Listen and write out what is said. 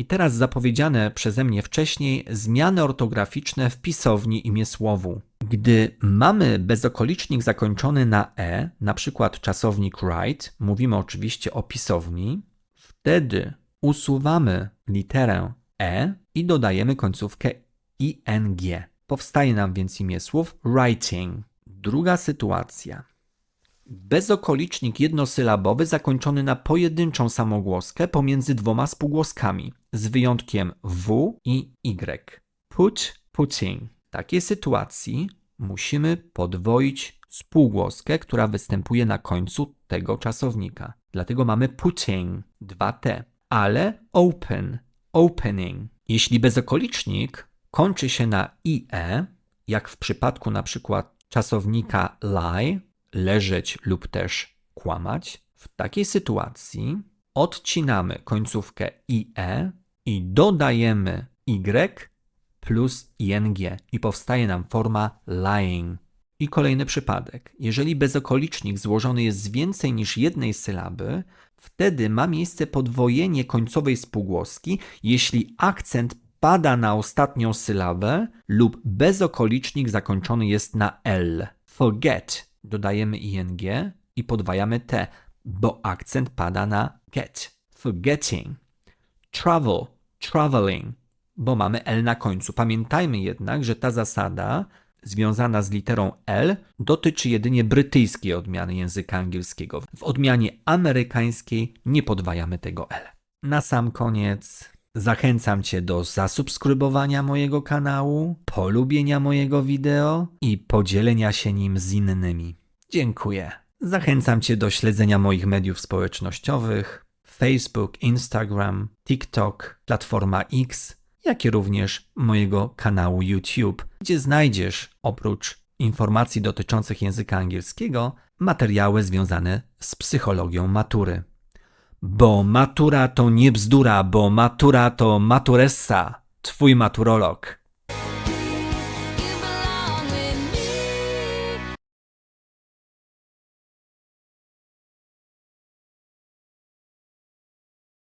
I teraz zapowiedziane przeze mnie wcześniej zmiany ortograficzne w pisowni imię słowu. Gdy mamy bezokolicznik zakończony na e, na przykład czasownik write, mówimy oczywiście o pisowni, wtedy usuwamy literę e i dodajemy końcówkę ing. Powstaje nam więc imię słów writing. Druga sytuacja. Bezokolicznik jednosylabowy zakończony na pojedynczą samogłoskę pomiędzy dwoma spółgłoskami, z wyjątkiem w i y. Put, putting. W takiej sytuacji musimy podwoić spółgłoskę, która występuje na końcu tego czasownika. Dlatego mamy putting, dwa t, ale open, opening. Jeśli bezokolicznik kończy się na ie, jak w przypadku na przykład czasownika lie, leżeć lub też kłamać, w takiej sytuacji odcinamy końcówkę ie i dodajemy y plus ing i powstaje nam forma lying. I kolejny przypadek. Jeżeli bezokolicznik złożony jest z więcej niż jednej sylaby, wtedy ma miejsce podwojenie końcowej spółgłoski, jeśli akcent pada na ostatnią sylabę lub bezokolicznik zakończony jest na l. Forget dodajemy ing i podwajamy t, bo akcent pada na get. Forgetting. Travel, traveling, bo mamy L na końcu. Pamiętajmy jednak, że ta zasada związana z literą L dotyczy jedynie brytyjskiej odmiany języka angielskiego. W odmianie amerykańskiej nie podwajamy tego L. Na sam koniec zachęcam Cię do zasubskrybowania mojego kanału, polubienia mojego wideo i podzielenia się nim z innymi. Dziękuję. Zachęcam Cię do śledzenia moich mediów społecznościowych Facebook, Instagram, TikTok, platforma X, jak i również mojego kanału YouTube, gdzie znajdziesz oprócz informacji dotyczących języka angielskiego materiały związane z psychologią matury. Bo matura to nie bzdura, bo matura to maturessa, twój maturolog.